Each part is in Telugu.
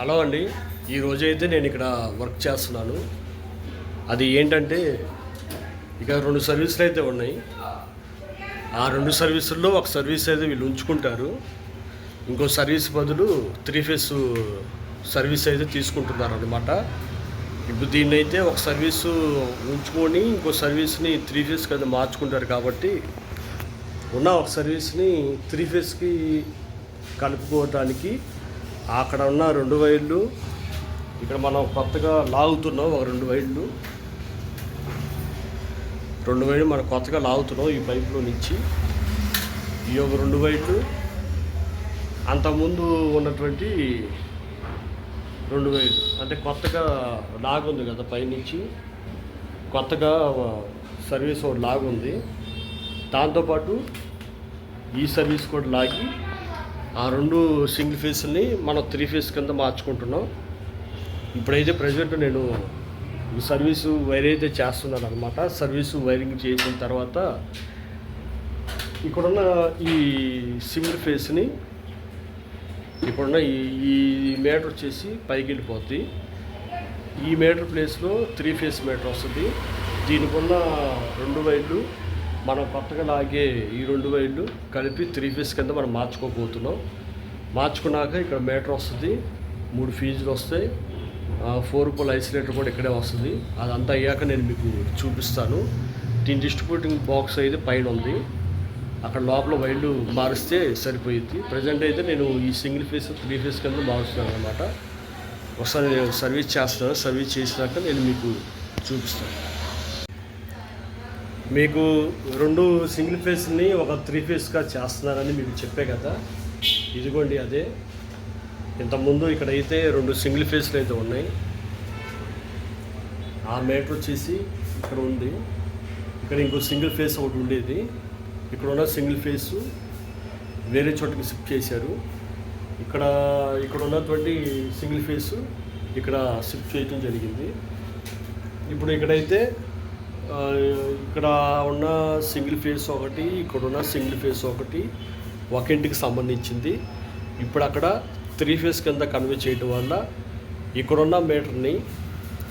హలో అండి. ఈరోజు అయితే నేను ఇక్కడ వర్క్ చేస్తున్నాను. అది ఏంటంటే ఇక రెండు సర్వీసులు అయితే ఉన్నాయి. ఆ రెండు సర్వీసుల్లో ఒక సర్వీస్ అయితే వీళ్ళు ఉంచుకుంటారు. ఇంకో సర్వీస్ బదులు త్రీ ఫేస్ సర్వీస్ అయితే తీసుకుంటున్నారు అనమాట ఇప్పుడు దీన్ని అయితే ఒక సర్వీసు ఉంచుకొని ఇంకో సర్వీస్ని త్రీ ఫేస్ కింద మార్చుకుంటారు కాబట్టి ఉన్న ఒక సర్వీస్ని త్రీ ఫేస్కి కలుపుకోవటానికి అక్కడ ఉన్న రెండు వైర్లు ఇక్కడ మనం కొత్తగా లాగుతున్నాం ఒక రెండు వైర్లు. రెండు వైర్లు మనం కొత్తగా లాగుతున్నాం ఈ పైపులో నుంచి. ఈ ఒక రెండు వైర్లు. అంతకుముందు ఉన్నటువంటి రెండు వైర్లు. అంటే కొత్తగా లాగుంది కదా పైనుంచి. కొత్తగా సర్వీస్ ఒకటి లాగుంది. దాంతోపాటు ఈ సర్వీస్ కూడా లాగి ఆ రెండు సింగిల్ ఫేస్ని మనం త్రీ ఫేస్ కింద మార్చుకుంటున్నాం. ఇప్పుడైతే ప్రజెంట్ నేను సర్వీసు వైర్ అయితే చేస్తున్నాను అనమాట సర్వీసు వైరింగ్ చేసిన తర్వాత ఇక్కడున్న ఈ సింగిల్ ఫేస్ని ఇప్పుడున్న ఈ ఈ మీటర్ వచ్చేసి పైకి వెళ్ళిపోద్ది. ఈ మీటర్ ప్లేస్లో త్రీ ఫేస్ మీటర్ వస్తుంది. దీనికి ఉన్న రెండు వైర్లు మనం కొత్తగా లాగే ఈ రెండు వైర్లు కలిపి త్రీ ఫేస్ కింద మనం మార్చుకోబోతున్నాం. మార్చుకున్నాక ఇక్కడ మీటర్ వస్తుంది మూడు ఫీజులు వస్తాయి ఫోర్ పోల్ ఐసోలేటర్ కూడా ఇక్కడే వస్తుంది. అదంతా అయ్యాక నేను మీకు చూపిస్తాను. దీని డిస్ట్రిబ్యూటింగ్ బాక్స్ అయితే పైన ఉంది. అక్కడ లోపల వైర్లు మారిస్తే సరిపోయింది. ప్రజెంట్ అయితే నేను ఈ సింగిల్ ఫేస్ త్రీ ఫేస్ కింద మారుస్తున్నాను అనమాట ఒకసారి నేను సర్వీస్ చేస్తాను సర్వీస్ చేసినాక నేను మీకు చూపిస్తాను. మీకు రెండు సింగిల్ ఫేస్ని ఒక త్రీ ఫేస్గా చేస్తున్నారని మీకు చెప్పే కదా. ఇదిగోండి అదే. ఇంతకుముందు ఇక్కడైతే రెండు సింగిల్ ఫేస్లు అయితే ఉన్నాయి. ఆ మీటర్ వచ్చేసి ఇక్కడ ఉంది. ఇక్కడ ఇంకో సింగిల్ ఫేస్ ఒకటి ఉండేది. ఇక్కడ ఉన్న సింగిల్ ఫేస్ వేరే చోటకి షిఫ్ట్ చేశారు. ఇక్కడ ఇక్కడ ఉన్నటువంటి సింగిల్ ఫేస్ ఇక్కడ షిఫ్ట్ చేయటం జరిగింది. ఇప్పుడు ఇక్కడైతే ఇక్కడ ఉన్న సింగిల్ ఫేస్ ఒకటి ఇక్కడ ఉన్న సింగిల్ ఫేస్ ఒకటి ఒక ఇంటికి సంబంధించింది. ఇప్పుడు అక్కడ త్రీ ఫేస్ కింద కన్వే చేయడం వల్ల ఇక్కడున్న మీటర్ని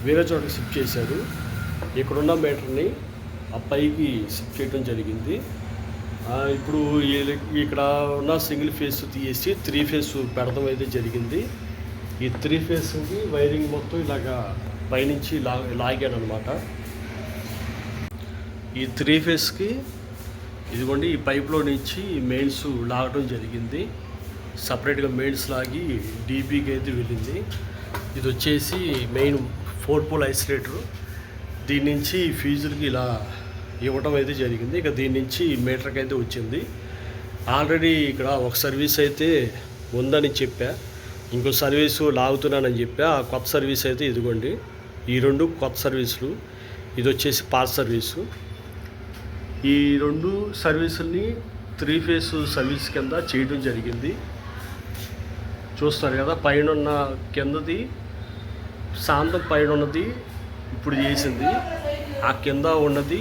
వేరే చోటకి షిఫ్ట్ చేశారు. ఇక్కడున్న మీటర్ని ఆ పైకి షిఫ్ట్ చేయడం జరిగింది. ఇప్పుడు ఇక్కడ ఉన్న సింగిల్ ఫేస్ తీసి త్రీ ఫేస్ పెడతాం అయితే జరిగింది. ఈ త్రీ ఫేస్కి వైరింగ్ మొత్తం ఇలాగా పైనుంచి లా లాగాను అనమాట ఈ త్రీ ఫేస్కి ఇదిగోండి ఈ పైప్లో నుంచి మెయిన్స్ లాగడం జరిగింది. సపరేట్గా మెయిన్స్ లాగి డీపీకి అయితే వెళ్ళింది. ఇది వచ్చేసి మెయిన్ ఫోర్ పోల్ ఐసోలేటర్. దీని నుంచి ఫీజులకి ఇలా ఇవ్వడం అయితే జరిగింది. ఇక దీని నుంచి మీటర్కి అయితే వచ్చింది. ఆల్రెడీ ఇక్కడ ఒక సర్వీస్ అయితే ఉందని చెప్పా. ఇంకో సర్వీసు లాగుతున్నానని చెప్పా. ఆ కొత్త సర్వీస్ అయితే ఇదిగోండి ఈ రెండు కొత్త సర్వీసులు. ఇది వచ్చేసి పాత సర్వీసు. ఈ రెండు సర్వీసుల్ని త్రీ ఫేస్ సర్వీస్ కింద చేయడం జరిగింది. చూస్తారు కదా పైన ఉన్న కిందది శాంతం పైన ఉన్నది ఇప్పుడు చేసింది. ఆ కింద ఉన్నది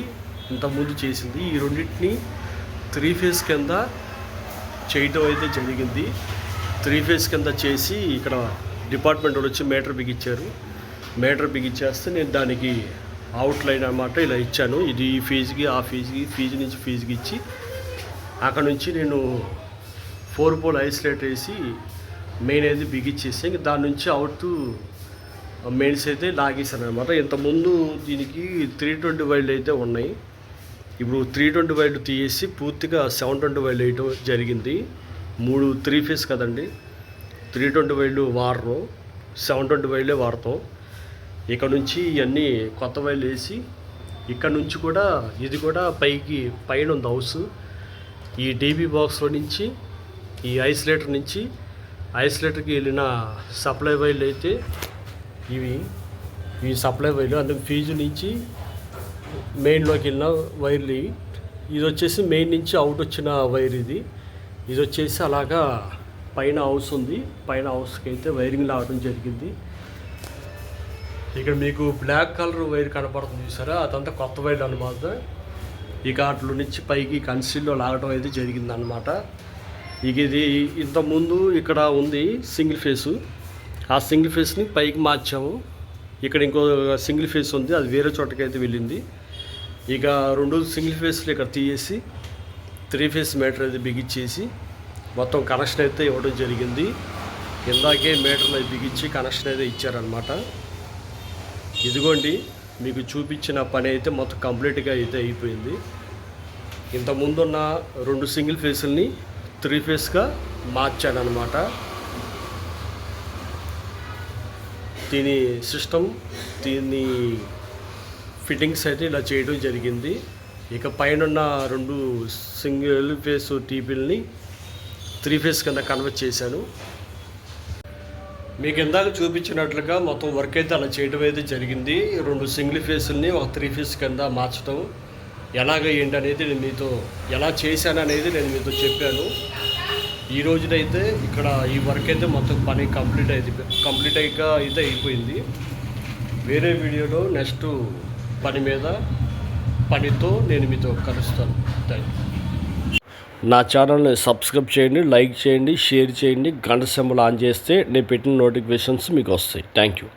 ఇంతకుముందు చేసింది. ఈ రెండింటిని త్రీ ఫేస్ కింద చేయటం అయితే జరిగింది. త్రీ ఫేస్ కింద చేసి ఇక్కడ డిపార్ట్మెంట్ వాళ్ళు వచ్చి మీటర్ బిగించారు మీటర్ బిగించేస్తే నేను దానికి అవుట్ లైన్ అనమాట ఇలా ఇచ్చాను. ఇది ఈ ఫీజుకి ఆ ఫీజుకి ఫీజు నుంచి ఫీజుకి ఇచ్చి అక్కడ నుంచి నేను ఫోర్ పోల్ ఐసోలేట్ వేసి మెయిన్ అయితే బిగించేసి ఇంక దాని నుంచి అవుట్ మెయిన్స్ అయితే లాగేశాను అనమాట ఇంతకుముందు దీనికి త్రీ ట్వంటీ వైల్డ్ అయితే ఉన్నాయి. ఇప్పుడు త్రీ ట్వంటీ వైల్డ్ తీసేసి పూర్తిగా సెవెన్ ట్వంటీ వైల్డ్ వేయటం జరిగింది. మూడు త్రీ ఫేస్ కదండి. త్రీ ట్వంటీ వైల్డ్ వాడరు. సెవెన్ ట్వంటీ వైల్డే వాడతాం. ఇక్కడ నుంచి ఇవన్నీ కొత్త వైర్లు వేసి ఇక్కడ నుంచి కూడా ఇది కూడా పైకి పైన ఉంది హౌస్. ఈ డీబీ బాక్స్లో నుంచి ఈ ఐసోలేటర్ నుంచి ఐసోలేటర్కి వెళ్ళిన సప్లై వైర్లు అయితే ఇవి. ఈ సప్లై వైర్లు అందుకు ఫీజు నుంచి మెయిన్లోకి వెళ్ళిన వైర్లు ఇవి. ఇది వచ్చేసి మెయిన్ నుంచి అవుట్ వచ్చిన వైర్ ఇది. ఇది వచ్చేసి అలాగా పైన హౌస్ ఉంది. పైన హౌస్కి అయితే వైరింగ్ లాగడం జరిగింది. ఇక్కడ మీకు బ్లాక్ కలర్ వైర్ కనపడుతుంది చూసారా? అదంతా కొత్త వైర్ అనమాట ఇక అట్ల నుంచి పైకి కన్సిల్లో లాగడం అయితే జరిగింది అనమాట ఇక ఇది ఇంతకుముందు ఇక్కడ ఉంది సింగిల్ ఫేసు. ఆ సింగిల్ ఫేస్ని పైకి మార్చాము. ఇక్కడ ఇంకో సింగిల్ ఫేస్ ఉంది అది వేరే చోటకైతే వెళ్ళింది. ఇక రెండు సింగిల్ ఫేస్లు ఇక్కడ తీసేసి త్రీ ఫేస్ మీటర్ అయితే బిగించేసి మొత్తం కనెక్షన్ అయితే ఇవ్వడం జరిగింది. ఇందాకే మీటర్లు అయితే బిగించి కనెక్షన్ అయితే ఇచ్చారనమాట ఇదిగోండి మీకు చూపించిన పని అయితే మొత్తం కంప్లీట్గా అయితే అయిపోయింది. ఇంతకుముందున్న రెండు సింగిల్ ఫేసుల్ని త్రీ ఫేస్గా మార్చానమాట దీని సిస్టమ్ దీని ఫిట్టింగ్స్ అయితే ఇలా చేయడం జరిగింది. ఇక పైన రెండు సింగిల్ ఫేస్ టీపీల్ని త్రీ ఫేస్ కింద కన్వర్ట్ చేశాను. మీకు ఇందాక చూపించినట్లుగా మొత్తం వర్క్ అయితే అలా చేయడం అయితే జరిగింది. రెండు సింగిల్ ఫేసుల్ని ఒక త్రీ ఫేస్ కింద మార్చడం ఎలాగ ఏంటి అనేది నేను మీతో ఎలా చేశాను అనేది నేను మీతో చెప్పాను. ఈ రోజునైతే ఇక్కడ ఈ వర్క్ అయితే మొత్తం పని కంప్లీట్ అయితే కంప్లీట్ అయ్యాక అయితే అయిపోయింది. వేరే వీడియోలో నెక్స్ట్ పని మీద పనితో నేను మీతో కలుస్తాను. థ్యాంక్ యూ నా ఛానల్ని సబ్స్క్రైబ్ చేయండి లైక్ చేయండి షేర్ చేయండి గంట సింబల్ ఆన్ చేస్తే నేను పెట్టిన నోటిఫికేషన్స్ మీకు వస్తాయి. Thank you.